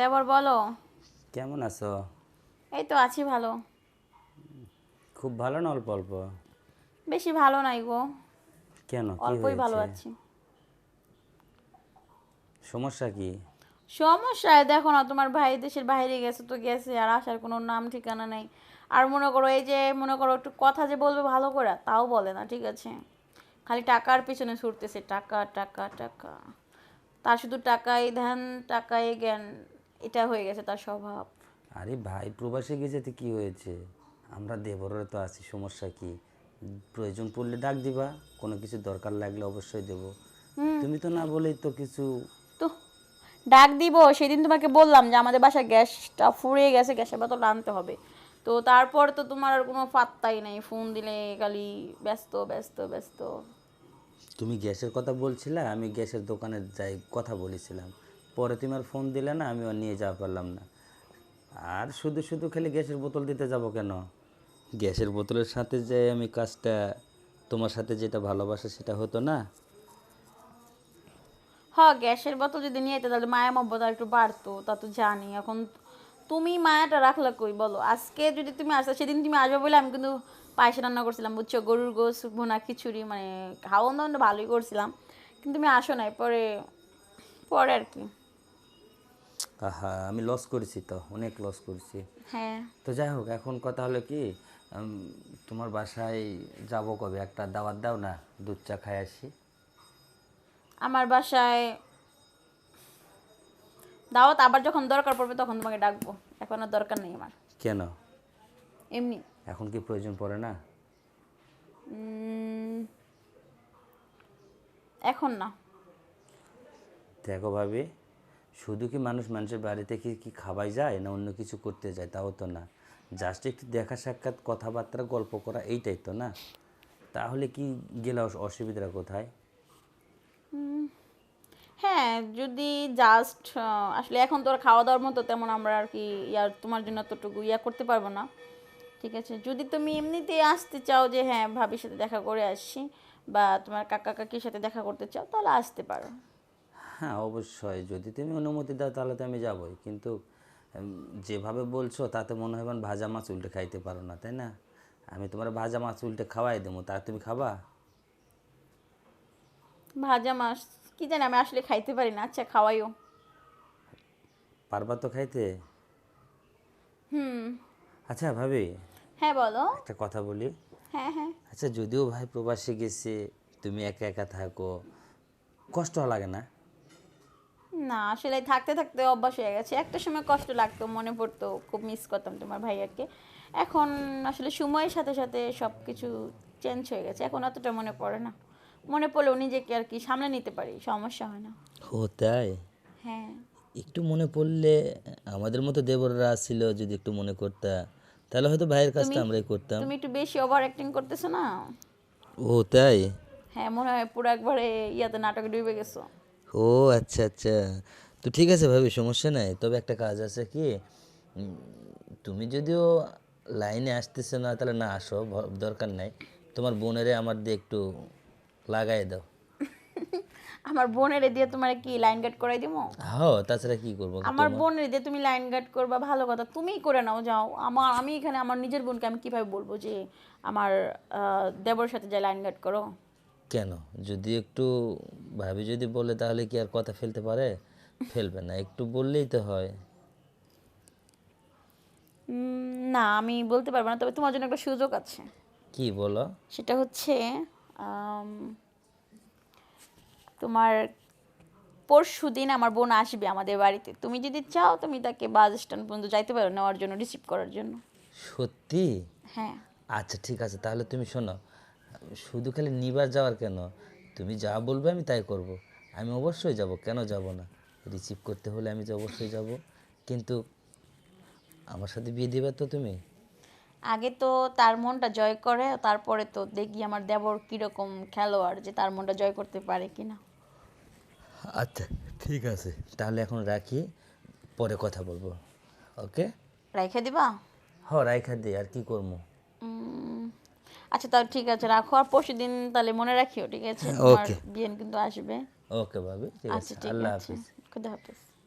দেবর বলো। কেমন আছো? এই তো আছি ভালো। খুব ভালো না অল্প অল্প? বেশি ভালো নাই গো। কেন অল্পই ভালো আছি। সমস্যা কি? সমস্যা দেখো না তোমার ভাই দেশের বাইরে গেছে তো গেছে আর আসার কোনো নাম ঠিকানা নেই। আর মনে করো এই যে মনে করো একটু কথা যে বলবে ভালো করে তাও বলে না ঠিক আছে? খালি টাকার পিছনে ছুটতেছে টাকা টাকা টাকা। তার শুধু টাকাই ধ্যান টাকাই জ্ঞান। এটা হয়ে গেছে তার স্বভাব। আরে ভাই প্রবাসে গেছে তো কি হয়েছে? আমরা দেবরের তো আছি সমস্যা কি? প্রয়োজন পড়লে ডাক দিবা কোনো কিছু দরকার লাগলে অবশ্যই দেব। তুমি তো না বলেই তো কিছু তো ডাক দিব সেদিন তোমাকে বললাম যে আমাদের বাসায় গ্যাসটা ফুরিয়ে গেছে গ্যাসের বোতল আনতে হবে। তো তারপর তো তোমার আর কোনো পাত্তাই নেই ফোন দিলে খালি ব্যস্ত ব্যস্ত ব্যস্ত। তুমি গ্যাসের কথা বলছিলে আমি গ্যাসের দোকানে যাই কথা বলেছিলাম। পরে তুমি আর ফোন দিলে না আমি আর নিয়ে যাওয়া পারলাম না। আর শুধু শুধু খালি গ্যাসের বোতল দিতে যাব কেন? গ্যাসের বোতলের সাথে যে আমি কাজটা তোমার সাথে যেটা ভালোবাসা সেটা হতো না? হ্যাঁ গ্যাসের বোতল যদি নিয়ে যেতে তাহলে মায়া মব্বতা একটু বাড়তো তা তো জানি। এখন তুমি মায়াটা রাখলা কই বলো? আজকে যদি তুমি আসো সেদিন তুমি আসবে বলে আমি কিন্তু পায়েসে রান্না করছিলাম বুঝছ? গরুর গোস ভুনা খিচুড়ি মানে খাওয়ান দাওয়ান ভালোই করছিলাম। কিন্তু তুমি আসো নাই পরে পরে আর কি। আহা আমি লস করেছি তো অনেক লস করেছি। হ্যাঁ। তো যাই হোক এখন কথা হলো কি তোমার বাসায় যাব কবে? একটা দাওয়াত দাও না দুধ চা খাই আসি। আমার বাসায় দাওয়াত আবার যখন দরকার পড়বে তখন তোমাকে ডাকবো এখন আর দরকার নেই আমার। কেন? এমনি। এখন কি প্রয়োজন পড়ে না? এখন না। দেখো ভাবি শুধু কি মানুষ মানুষের বাড়িতে কি কি খাওয়াই যায় না অন্য কিছু করতে যায়? তাও তো না। জাস্ট একটু দেখা সাক্ষাৎ, কথাবার্তা, গল্প করা, এইটাই তো না? তাহলে কি গেলে অসুবিধা কোথায়? হ্যাঁ যদি জাস্ট আসলে এখন তো আর খাওয়া দাওয়ার মতো তেমন আমরা আর কি ইয়ার তোমার জন্য ততটুকু ইয়া করতে পারব না। ঠিক আছে? যদি তুমি এমনিতে আসতে চাও যে হ্যাঁ ভাবির সাথে দেখা করে আসছি বা তোমার কাকা কাকির সাথে দেখা করতে চাও, তাহলে আসতে পারো। হ্যাঁ অবশ্যই। যদি তুমি অনুমতি দাও তাহলে তো আমি যাবই। কিন্তু যেভাবে বলছো তাতে মনে হয় ভাজা মাছ উল্টে খাইতে পারো না তাই না? আমি তোমার ভাজা মাছ উল্টে খাওয়াই দেবো। তা তুমি খাবা? ভাজা মাছ কি জানি আমি আসলে খাইতে পারি না। আচ্ছা খাওয়াইও। পারবা তো খাইতে? হুম। আচ্ছা ভাবি। হ্যাঁ বলো। একটা কথা বলি। হ্যাঁ হ্যাঁ। আচ্ছা যদিও ভাই প্রবাসে গেছে তুমি একা একা থাকো কষ্ট লাগে না? না আসলে থাকতে থাকতে অভ্যাস হয়ে গেছে। একটা সময় কষ্ট লাগতো মনে পড়তো খুব মিস করতাম তোমার ভাইয়াকে। এখন আসলে সময়ের সাথে সাথে সব কিছু চেঞ্জ হয়ে গেছে। এখন অতটা মনে পড়ে না। মনে পড়লেও নিজেকে আর কি সামলে নিতে পারি সমস্যা হয় না। ও তাই? হ্যাঁ। একটু মনে পড়লে আমাদের মতো দেবররা ছিল যদি একটু মনে করতা তাহলে হয়তো ভাইয়ের কাজটা আমরাই করতাম। তুমি একটু বেশি ওভার অ্যাক্টিং করতেছো না? ও তাই? হ্যাঁ মনে হয় পুরো একবারে ইয়াতে নাটকে ডুবে গেছো। ও আচ্ছা আচ্ছা। তো ঠিক আছে ভাবি সমস্যা নাই। তবে একটা কাজ আছে কি? তুমি যদিও লাইনে আসতেছো না তাহলে না আসো দরকার নাই। তোমার বোনেরে আমার দিয়ে একটু লাগাই দাও। আমার বোনের দিয়ে তোমার কি লাইন গার্ড করাই দিবো? হ্যাঁ তাছাড়া কি করব আমার বোনের দিয়ে তুমি লাইন গার্ড করবা ভালো কথা। তুমিই করে নাও যাও। আমার আমি এখানে আমার নিজের বোনকে আমি কীভাবে বলব যে আমার দেবর সাথে যায় লাইন গার্ড করো? কেন? যদি একটু ভাবি যদি বলে তাহলে কি আর কথা ফেলতে পারে? ফেলবে না একটু বললেই তো হয়। না আমি বলতে পারব না তবে তোমার জন্য একটা সুযোগ আছে। কি বলো? সেটা হচ্ছে তোমার পরশু দিন আমার বোন আসবে আমাদের বাড়িতে। তুমি যদি চাও তুমি তাকে বাস স্ট্যান্ড পর্যন্ত যাইতে পারো নেওয়ার জন্য রিসিভ করার জন্য। সত্যি? হ্যাঁ। আচ্ছা ঠিক আছে তাহলে তুমি শোনো। শুধু খালি নিবার যাওয়ার কেন? তুমি যা বলবে আমি তাই করব। আমি অবশ্যই যাব কেন যাব না? রিসিভ করতে হলে আমি যে অবশ্যই যাব। কিন্তু আমার সাথে বিয়ে দিবে তো তুমি? আগে তো তার মনটা জয় করে তারপরে তো দেখি আমার দেবর কীরকম খেলোয়াড় যে তার মনটা জয় করতে পারে কিনা। আচ্ছা ঠিক আছে। তাহলে এখন রাখি পরে কথা বলব। ওকে রাইখে দিবা? হ রাইখা দিই আর কি করব? আচ্ছা তাহলে ঠিক আছে রাখো। আর পরশু দিন তাহলে মনে রাখিও ঠিক আছে? তোমার বিয়ে বিয়েন কিন্তু আসবে। ওকে ভাবি ঠিক আছে আচ্ছা ঠিক আল্লাহ আছে। হাফিজ। খুদা হাফিজ।